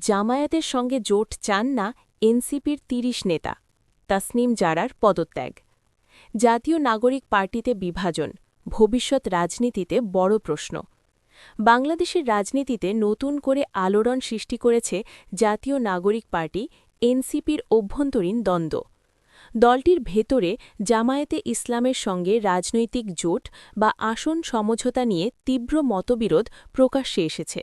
জামায়াতের সঙ্গে জোট চান না এনসিপির তিরিশ নেতা, তাসনিম জারার পদত্যাগ। জাতীয় নাগরিক পার্টিতে বিভাজন, ভবিষ্যৎ রাজনীতিতে বড় প্রশ্ন। বাংলাদেশের রাজনীতিতে নতুন করে আলোড়ন সৃষ্টি করেছে জাতীয় নাগরিক পার্টি, এনসিপির অভ্যন্তরীণ দ্বন্দ্ব। দলটির ভেতরে জামায়াতে ইসলামের সঙ্গে রাজনৈতিক জোট বা আসন সমঝোতা নিয়ে তীব্র মতবিরোধ প্রকাশ্যে এসেছে।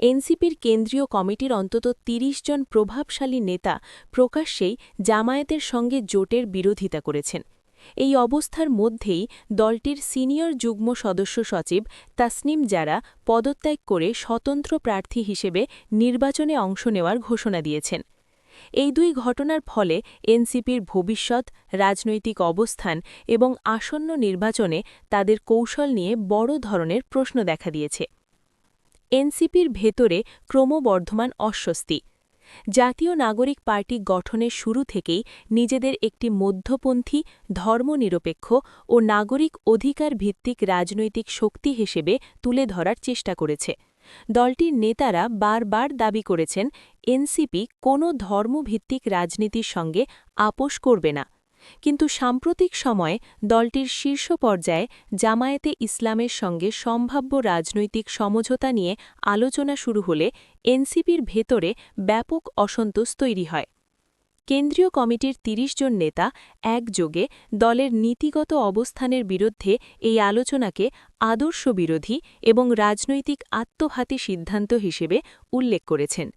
এনসিপির কেন্দ্রীয় কমিটির অন্তত ৩০ জন প্রভাবশালী নেতা প্রকাশ্যেই জামায়াতের সঙ্গে জোটের বিরোধিতা করেছেন। এই অবস্থার মধ্যেই দলটির সিনিয়র যুগ্ম সদস্য সচিব তাসনিম যারা পদত্যাগ করে স্বতন্ত্র প্রার্থী হিসেবে নির্বাচনে অংশ নেওয়ার ঘোষণা দিয়েছেন। এই দুই ঘটনার ফলে এনসিপির ভবিষ্যৎ, রাজনৈতিক অবস্থান এবং আসন্ন নির্বাচনে তাদের কৌশল নিয়ে বড় ধরনের প্রশ্ন দেখা দিয়েছে। এনসিপির ভেতরে ক্রমবর্ধমান অস্বস্তি। জাতীয় নাগরিক পার্টি গঠনের শুরু থেকেই নিজেদের একটি মধ্যপন্থী, ধর্মনিরপেক্ষ ও নাগরিক অধিকার ভিত্তিক রাজনৈতিক শক্তি হিসেবে তুলে ধরার চেষ্টা করেছে। দলটির নেতারা বারবার দাবি করেছেন, এনসিপি কোনো ধর্মভিত্তিক রাজনীতির সঙ্গে আপোষ করবে না। কিন্তু সাম্প্রতিক সময়ে দলটির শীর্ষ পর্যায়ে জামায়াতে ইসলামের সঙ্গে সম্ভাব্য রাজনৈতিক সমঝোতা নিয়ে আলোচনা শুরু হলে এনসিপির ভেতরে ব্যাপক অসন্তোষ তৈরি হয়। কেন্দ্রীয় কমিটির ৩০ জন নেতা একযোগে দলের নীতিগত অবস্থানের বিরুদ্ধে এই আলোচনাকে আদর্শ বিরোধী এবং রাজনৈতিক আত্মঘাতী সিদ্ধান্ত হিসেবে উল্লেখ করেছেন।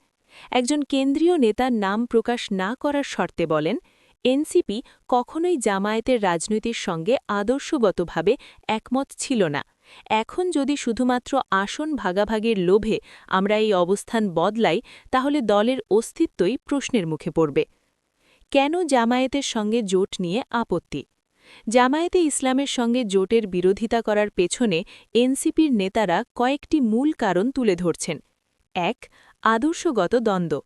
একজন কেন্দ্রীয় নেতার নাম প্রকাশ না করার শর্তে বলেন এনসিপি কখনোই জামায়াতের রাজনীতির সঙ্গে আদর্শগতভাবে একমত ছিল না। এখন যদি শুধুমাত্র আসন ভাগাভাগির লোভে আমরা এই অবস্থান বদলাই, তাহলে দলের অস্তিত্বই প্রশ্নের মুখে পড়বে। কেন জামায়াতের সঙ্গে জোট নিয়ে আপত্তি? জামায়াতে ইসলামের সঙ্গে জোটের বিরোধিতা করার পেছনে এনসিপির নেতারা কয়েকটি মূল কারণ তুলে ধরছেন। এক, আদর্শগত দ্বন্দ্ব।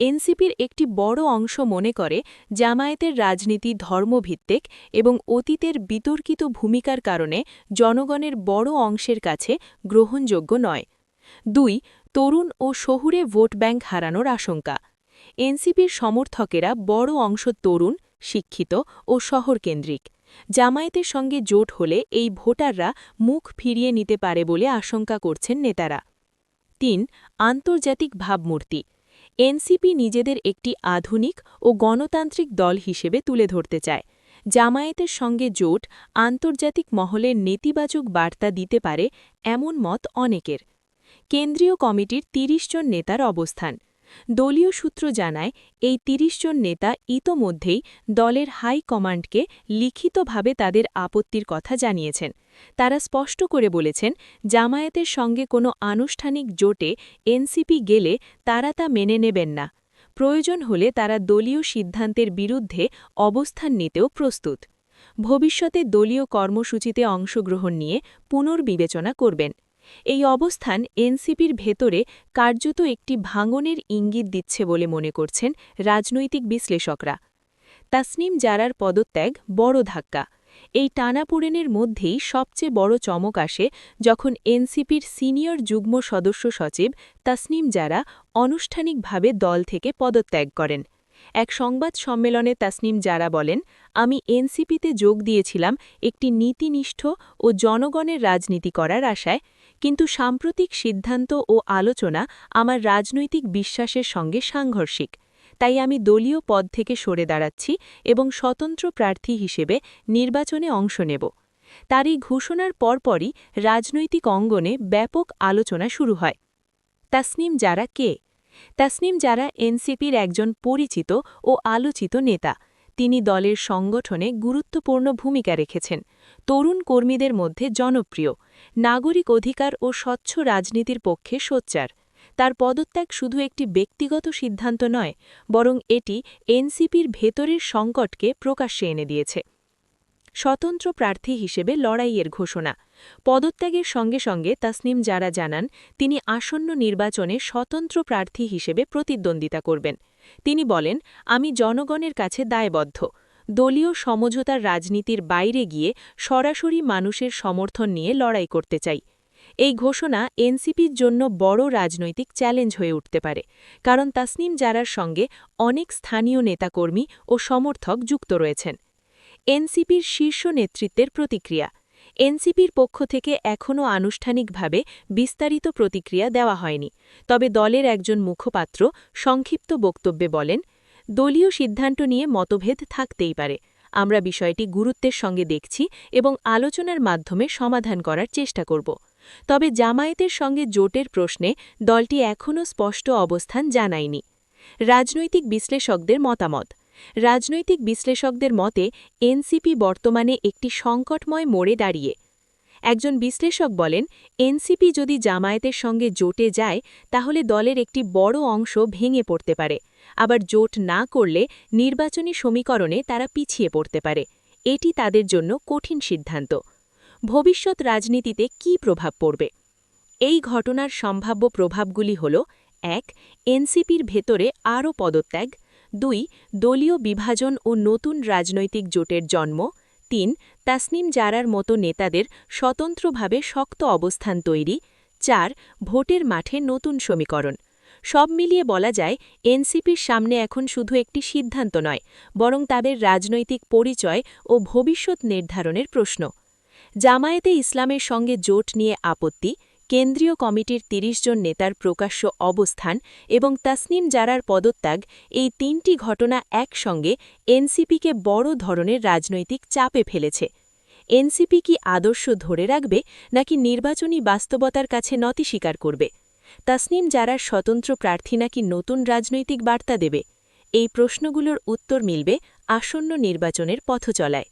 এনসিপির একটি বড় অংশ মনে করে জামায়াতের রাজনীতি ধর্মভিত্তিক এবং অতীতের বিতর্কিত ভূমিকার কারণে জনগণের বড় অংশের কাছে গ্রহণযোগ্য নয়। দুই, তরুণ ও শহুরে ভোট ব্যাংক হারানোর আশঙ্কা। এনসিপির সমর্থকেরা বড় অংশ তরুণ, শিক্ষিত ও শহরকেন্দ্রিক। জামায়াতের সঙ্গে জোট হলে এই ভোটাররা মুখ ফিরিয়ে নিতে পারে বলে আশঙ্কা করছেন নেতারা। তিন, আন্তর্জাতিক ভাবমূর্তি। এনসিপি নিজেদের একটি আধুনিক ও গণতান্ত্রিক দল হিসেবে তুলে ধরতে চায়। জামায়াতের সঙ্গে জোট, আন্তর্জাতিক মহলের নেতিবাচক বার্তা দিতে পারে এমন মত অনেকের। কেন্দ্রীয় কমিটির ৩০ জন নেতার অবস্থান। দলীয় সূত্র জানায়, এই ৩০ জন নেতা ইতোমধ্যেই দলের হাই কমান্ডকে লিখিতভাবে তাদের আপত্তির কথা জানিয়েছেন। তারা স্পষ্ট করে বলেছেন, জামায়াতের সঙ্গে কোনো আনুষ্ঠানিক জোটে এনসিপি গেলে তারা তা মেনে নেবেন না। প্রয়োজন হলে তারা দলীয় সিদ্ধান্তের বিরুদ্ধে অবস্থান নিতেও প্রস্তুত। ভবিষ্যতে দলীয় কর্মসূচিতে অংশগ্রহণ নিয়ে পুনর্বিবেচনা করবেন। এই অবস্থান এনসিপির ভেতরে কার্যত একটি ভাঙনের ইঙ্গিত দিচ্ছে বলে মনে করছেন রাজনৈতিক বিশ্লেষকরা। তাসনিম জারার পদত্যাগ বড় ধাক্কা। এই টানাপোড়েনের মধ্যেই সবচেয়ে বড় চমক আসে যখন এনসিপির সিনিয়র যুগ্ম সদস্য সচিব তাসনিম জারা আনুষ্ঠানিকভাবে দল থেকে পদত্যাগ করেন। এক সংবাদ সম্মেলনে তাসনিম জারা বলেন, আমি এনসিপিতে যোগ দিয়েছিলাম একটি নীতিনিষ্ঠ ও জনগণের রাজনীতি করার আশায়, কিন্তু সাম্প্রতিক সিদ্ধান্ত ও আলোচনা আমার রাজনৈতিক বিশ্বাসের সঙ্গে সাংঘর্ষিক। তাই আমি দলীয় পদ থেকে সরে দাঁড়াচ্ছি এবং স্বতন্ত্র প্রার্থী হিসেবে নির্বাচনে অংশ নেব। তার এই ঘোষণার পরপরই রাজনৈতিক অঙ্গনে ব্যাপক আলোচনা শুরু হয়। তাসনিম যারা কে? তাসনিম যারা এনসিপির একজন পরিচিত ও আলোচিত নেতা। তিনি দলের সংগঠনে গুরুত্বপূর্ণ ভূমিকা রেখেছেন। তরুণ কর্মীদের মধ্যে জনপ্রিয়। নাগরিক অধিকার ও স্বচ্ছ রাজনীতির পক্ষে সোচ্চার। তার পদত্যাগ শুধু একটি ব্যক্তিগত সিদ্ধান্ত নয়, বরং এটি এনসিপির ভেতরের সংকটকে প্রকাশ্যে এনে দিয়েছে। স্বতন্ত্র প্রার্থী হিসেবে লড়াইয়ের ঘোষণা। পদত্যাগের সঙ্গে সঙ্গে তাসনিম যারা জানান, তিনি আসন্ন নির্বাচনে স্বতন্ত্র প্রার্থী হিসেবে প্রতিদ্বন্দ্বিতা করবেন। তিনি বলেন, আমি জনগণের কাছে দায়বদ্ধ। দলীয় সমঝোতার রাজনীতির বাইরে গিয়ে সরাসরি মানুষের সমর্থন নিয়ে লড়াই করতে চাই। এই ঘোষণা এনসিপির জন্য বড় রাজনৈতিক চ্যালেঞ্জ হয়ে উঠতে পারে, কারণ তাসনিম জারার সঙ্গে অনেক স্থানীয় নেতাকর্মী ও সমর্থক যুক্ত রয়েছেন। এনসিপির শীর্ষ নেতৃত্বের প্রতিক্রিয়া, এনসিপির পক্ষ থেকে এখনও আনুষ্ঠানিকভাবে বিস্তারিত প্রতিক্রিয়া দেওয়া হয়নি, তবে দলের একজন মুখপাত্র সংক্ষিপ্ত বক্তব্যে বলেন, দলীয় সিদ্ধান্ত নিয়ে মতভেদ থাকতেই পারে। আমরা বিষয়টি গুরুত্বের সঙ্গে দেখছি এবং আলোচনার মাধ্যমে সমাধান করার চেষ্টা করব। তবে জামায়াতের সঙ্গে জোটের প্রশ্নে দলটি এখনও স্পষ্ট অবস্থান জানায়নি। রাজনৈতিক বিশ্লেষকদের মতামত। রাজনৈতিক বিশ্লেষকদের মতে, এনসিপি বর্তমানে একটি সংকটময় মোড়ে দাঁড়িয়ে। একজন বিশ্লেষক বলেন, এনসিপি যদি জামায়াতের সঙ্গে জোটে যায়, তাহলে দলের একটি বড় অংশ ভেঙে পড়তে পারে। আবার জোট না করলে নির্বাচনী সমীকরণে তারা পিছিয়ে পড়তে পারে। এটি তাদের জন্য কঠিন সিদ্ধান্ত। ভবিষ্যৎ রাজনীতিতে কি প্রভাব পড়বে? এই ঘটনার সম্ভাব্য প্রভাবগুলি হল, এক, এনসিপির ভেতরে আরও পদত্যাগ, দুই, দলীয় বিভাজন ও নতুন রাজনৈতিক জোটের জন্ম, তিন, তাসনিম জারার মতো নেতাদের স্বতন্ত্রভাবে শক্ত অবস্থান তৈরি, চার, ভোটের মাঠে নতুন সমীকরণ। সব মিলিয়ে বলা যায়, এনসিপির সামনে এখন শুধু একটি সিদ্ধান্ত নয়, বরং তাদের রাজনৈতিক পরিচয় ও ভবিষ্যৎ নির্ধারণের প্রশ্ন। জামায়াতে ইসলামের সঙ্গে জোট নিয়ে আপত্তি, কেন্দ্রীয় কমিটির ৩০ জন নেতার প্রকাশ্য অবস্থান এবং তাসনিম জারার পদত্যাগ, এই তিনটি ঘটনা একসঙ্গে এনসিপিকে বড় ধরনের রাজনৈতিক চাপে ফেলেছে। এনসিপি কি আদর্শ ধরে রাখবে নাকি নির্বাচনী বাস্তবতার কাছে নতি স্বীকার করবে? তাসনিম জারার স্বতন্ত্র প্রার্থী নাকি নতুন রাজনৈতিক বার্তা দেবে? এই প্রশ্নগুলোর উত্তর মিলবে আসন্ন নির্বাচনের পথচলায়।